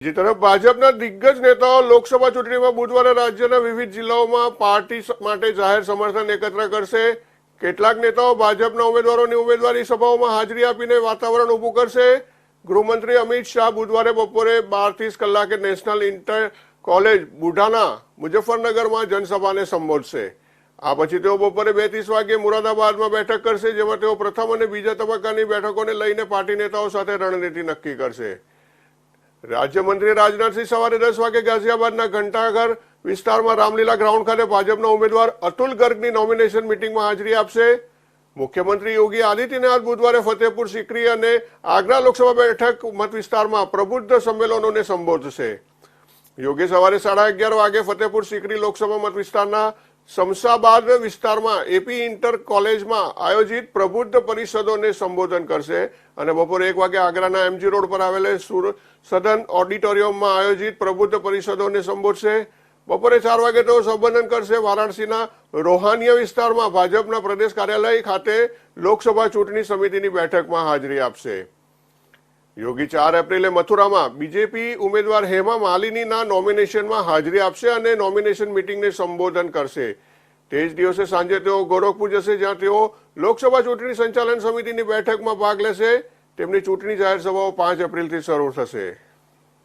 બીજી તરફ ભાજપના દિગ્ગજ નેતાઓ લોકસભા ચૂંટણીમાં બુધવારે રાજ્યના વિવિધ જિલ્લાઓમાં પાર્ટી માટે જાહેર સમર્થન એકત્ર કરશે. કેટલાક નેતાઓ ભાજપના ઉમેદવારોની ઉમેદવારી સભાઓમાં હાજરી આપીને વાતાવરણ ઊભું કરશે. ગૃહમંત્રી અમિત શાહ બુધવારે બપોરે બાર ત્રીસ કલાકે નેશનલ ઇન્ટર કોલેજ બુઢાના મુઝફ્ફરનગરમાં જનસભાને સંબોધશે. આ પછી તેઓ બપોરે બે ત્રીસ વાગે મુરાદાબાદમાં બેઠક કરશે, જેમાં તેઓ પ્રથમ અને બીજા તબક્કાની બેઠકોને લઈને પાર્ટી નેતાઓ સાથે રણનીતિ નક્કી કરશે. રાજ્યમંત્રી રાજનાથસિંહ સવારે દસ વાગે ગાઝિયાબાદના ઘંટાઘર વિસ્તારમાં રામલીલા ગ્રાઉન્ડ ખાતે ભાજપના ઉમેદવાર અતુલ ગર્ગની નોમિનેશન મિટિંગમાં હાજરી આપશે. મુખ્યમંત્રી યોગી આદિત્યનાથ બુધવારે ફતેહપુર સિકરી અને આગ્રા લોકસભા બેઠક મત વિસ્તારમાં પ્રબુદ્ધ સંમેલનોને સંબોધશે. યોગી સવારે સાડા અગિયાર વાગે ફતેહપુર સિકરી લોકસભા મત વિસ્તારના શમશાબાદ વિસ્તારમાં એપી ઇન્ટર કોલેજમાં આયોજિત પ્રબુદ્ધ પરિષદોને સંબોધન કરશે અને બપોરે એક વાગે આગ્રાના એમજી રોડ પર આવેલ સદન ઓડિટોરિયમમાં આયોજિત પ્રબુદ્ધ પરિષદોને સંબોધશે. બપોરે ચાર વાગે તેઓ સંબોધન કરશે વારાણસીના રોહાનિયા વિસ્તારમાં ભાજપના પ્રદેશ કાર્યાલય ખાતે લોકસભા ચૂંટણી સમિતિની બેઠકમાં હાજરી આપશે. યોગી ચાર એપ્રિલે મથુરામાં બીજેપી ઉમેદવાર હેમા માલિનીના નોમિનેશનમાં હાજરી આપશે અને નોમિનેશન મિટિંગને સંબોધન કરશે. તે જ દિવસે સાંજે તેઓ ગોરખપુર જશે, જ્યાં તેઓ લોકસભા ચૂંટણી સંચાલન સમિતિની બેઠકમાં ભાગ લેશે. તેમની ચૂંટણી જાહેર સભાઓ પાંચ એપ્રિલથી શરૂ થશે.